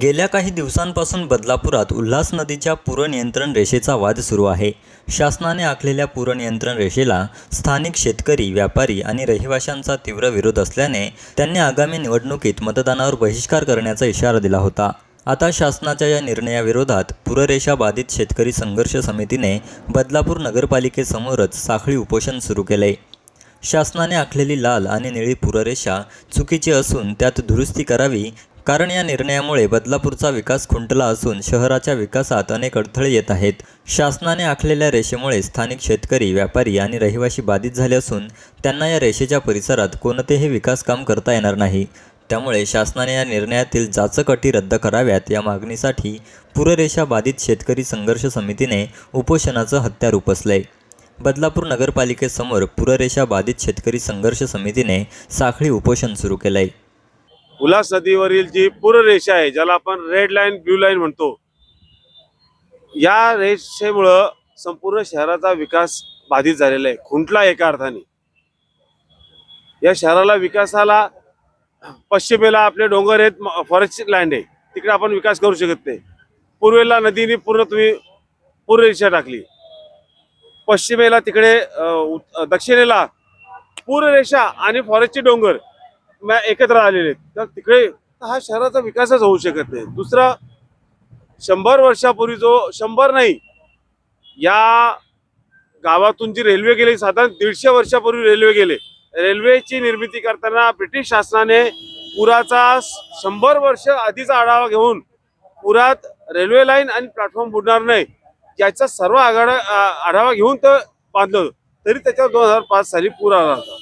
गेल्या काही दिवसांपासून बदलापुरात उल्हास नदीच्या पूरनियंत्रण रेषेचा वाद सुरू आहे. शासनाने आखलेल्या पूरनियंत्रण रेषेला स्थानिक शेतकरी व्यापारी आणि रहिवाशांचा तीव्र विरोध असल्याने त्यांनी आगामी निवडणुकीत मतदानावर बहिष्कार करण्याचा इशारा दिला होता. आता शासनाच्या या निर्णयाविरोधात पूररेषा बाधित शेतकरी संघर्ष समितीने बदलापूर नगरपालिकेसमोरच साखळी उपोषण सुरू केले. शासनाने आखलेली लाल आणि निळी पूररेषा चुकीची असून त्यात दुरुस्ती करावी कारण या निर्णयामुळे बदलापूरचा विकास खुंटला असून शहराच्या विकासात अनेक अडथळे येत आहेत. शासनाने आखलेल्या रेषेमुळे स्थानिक शेतकरी व्यापारी आणि रहिवासी बाधित झाले असून त्यांना या रेषेच्या परिसरात कोणतेही विकास काम करता येणार नाही. त्यामुळे शासनाने या निर्णयातील जाचक अटी रद्द कराव्यात या मागणीसाठी पूररेषा बाधित शेतकरी संघर्ष समितीने उपोषणाचं हत्यार उपसलंय बदलापूर नगरपालिकेसमोर पूररेषा बाधित शेतकरी संघर्ष समितीने साखळी उपोषण सुरू केलंय. उल्हास नदीवरील जी पूररेषा आहे ज्याला आपण रेड लाईन ब्ल्यू लाईन म्हणतो या रेषेमुळं संपूर्ण शहराचा विकास बाधित झालेला आहे खुंटला एका अर्थाने. या शहराला विकासाला पश्चिमेला आपले डोंगर आहेत फॉरेस्ट लँड आहे तिकडे आपण विकास करू शकत नाही. पूर्वेला नदीने पूर्ण तुम्ही पूररेषा टाकली. पश्चिमेला तिकडे दक्षिणेला पूररेषा आणि फॉरेस्टचे डोंगर. एकत्र आलेले आहेत. तर तिकडे हा शहराचा विकासच होऊ शकत नाही. दुसरा शंभर वर्षापूर्वी जो शंभर नाही या गावातून जी रेल्वे गेली साधारण दीडशे वर्षापूर्वी रेल्वे गेले रेल्वेची निर्मिती करताना ब्रिटिश शासनाने पुराचा शंभर वर्ष आधीचा आढावा घेऊन पुरात रेल्वे लाईन आणि प्लॅटफॉर्म बुडणार नाही याचा सर्व आघाडा आढावा घेऊन तर बांधलं तरी त्याच्यावर दोन हजार पाच साली पूर आला होता.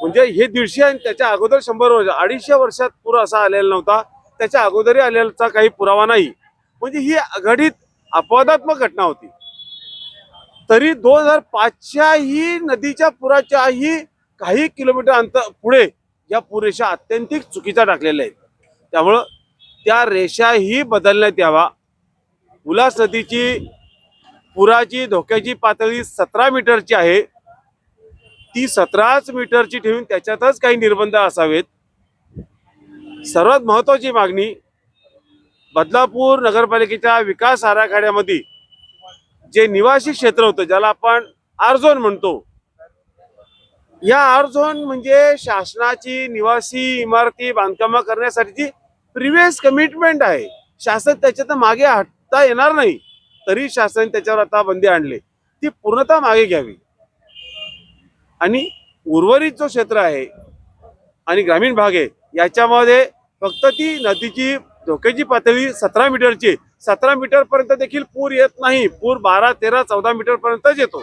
म्हणजे हे दीडशे आणि त्याच्या अगोदर शंभर वर्ष अडीचशे वर्षात पूर असा आलेला नव्हता. त्याच्या अगोदरही आलेलाचा काही पुरावा नाही. म्हणजे ही आघाडीत अपवादात्मक घटना होती. तरी दोन हजार पाचच्याही नदीच्या पुराच्याही काही किलोमीटर अंतर पुढे या पुरेशा अत्यंतिक चुकीच्या टाकलेल्या आहेत त्यामुळं त्या रेषाही बदलण्यात यावा. उल्हास नदीची पुराची धोक्याची पातळी सतरा मीटरची आहे. ती सतराच मीटरची ठेवून त्याच्यातच काही निर्बंध असावेत. सर्वात महत्वाची मागणी बदलापूर नगरपालिकेच्या विकास आराखड्यामध्ये जे निवासी क्षेत्र होतं ज्याला आपण आरझोन म्हणतो या आरझोन म्हणजे शासनाची निवासी इमारती बांधकामं करण्यासाठीची प्रिव्हियस कमिटमेंट आहे. शासन त्याच्यात मागे हटता येणार नाही तरी शासन त्याच्यावर आता बंदी आणले. ती पूर्णतः मागे घ्यावी. आणि उर्वरित जो क्षेत्र आहे आणि ग्रामीण भाग आहे याच्यामध्ये फक्त ती नदीची धोक्याची पातळी सतरा मीटरची सतरा मीटर पर्यंत देखील पूर येत नाही. पूर बारा तेरा चौदा मीटर पर्यंतच येतो.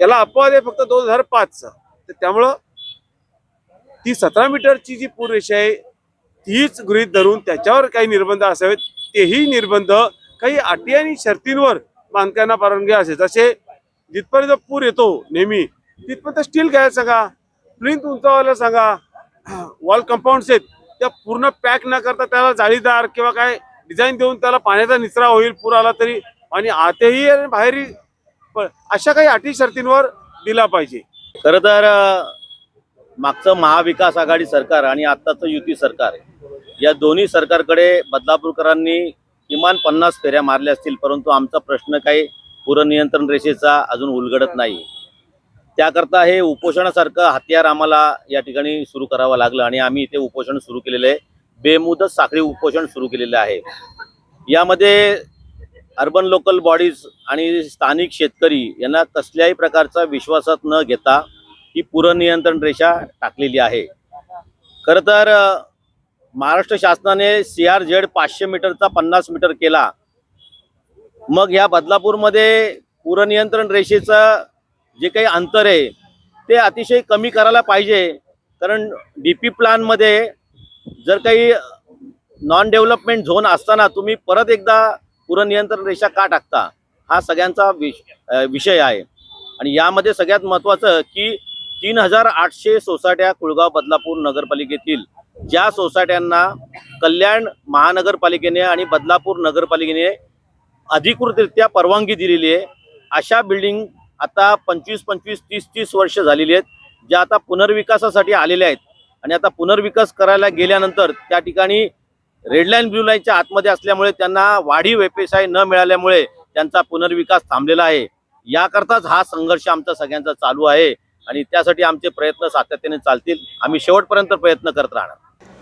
याला अपवाद आहे फक्त दोन हजार पाचचा तर त्यामुळं ती सतरा मीटरची जी पूर रेषा आहे तीच गृहीत धरून त्याच्यावर काही निर्बंध असावेत. तेही निर्बंध काही अटी आणि शर्तींवर बांधकांना परवानगी असेल जसे जिथपर्यंत पूर येतो नेहमी तिथपर्यंत स्टील घ्यायला सांगा. प्लिंथ उंचावायला सांगा. वॉल कंपाऊंड्स आहेत. त्या पूर्ण पॅक न करता त्याला जाळीदार किंवा काय डिझाईन देऊन त्याला पाण्याचा निचरा होईल पूर आला तरी. आणि आतही आणि बाहेरही. अशा काही अटी शर्तींवर दिला पाहिजे. खरं तर मागचं महाविकास आघाडी सरकार आणि आत्ताचं युती सरकार या दोन्ही सरकारकडे बदलापूरकरांनी किमान पन्नास फेऱ्या मारल्या असतील परंतु आमचा प्रश्न काही पूरनियंत्रण रेषेचा अजून उलगडत नाही. त्याकरता हे उपोषणासारखं हत्यार आम्हाला या ठिकाणी सुरू करावं लागलं आणि आम्ही इथे उपोषण सुरू केलेलं आहे. बेमुदत साखळी उपोषण सुरू केलेलं आहे. यामध्ये अर्बन लोकल बॉडीज आणि स्थानिक शेतकरी यांना कसल्याही प्रकारचा विश्वासात न घेता ही पुरनियंत्रण रेषा टाकलेली आहे. खरं तर महाराष्ट्र शासनाने सी आर झेड पाचशे मीटरचा पन्नास मीटर केला. मग ह्या बदलापूरमध्ये पुरनियंत्रण रेषेचं जे काही अंतर आहे ते अतिशय कमी करायला पाहिजे. कारण डी पी प्लॅनमध्ये जर काही नॉन डेव्हलपमेंट झोन असताना तुम्ही परत एकदा पुरनियंत्रण रेषा का टाकता हा सगळ्यांचा विष विषय आहे. आणि यामध्ये सगळ्यात महत्त्वाचं की तीन हजार आठशे सोसायट्या कुळगाव बदलापूर नगरपालिकेतील ज्या सोसायट्यांना कल्याण महानगरपालिकेने आणि बदलापूर नगरपालिकेने अधिकृतरित्या परवानगी दिलेली आहे अशा बिल्डिंग आता पंचवीस पंचवीस तीस तीस वर्ष झालेली आहेत ज्या आता पुनर्विकासासाठी आलेल्या आहेत. आणि आता पुनर्विकास करायला गेल्यानंतर त्या ठिकाणी रेड लाईन ब्ल्यू लाईनच्या आतमध्ये असल्यामुळे त्यांना वाढीव व्यवसाय न मिळाल्यामुळे त्यांचा पुनर्विकास थांबलेला आहे. याकरताच हा संघर्ष आमचा सगळ्यांचा चालू आहे आणि त्यासाठी आमचे प्रयत्न सातत्याने चालतील. आम्ही शेवटपर्यंत प्रयत्न करत राहणार.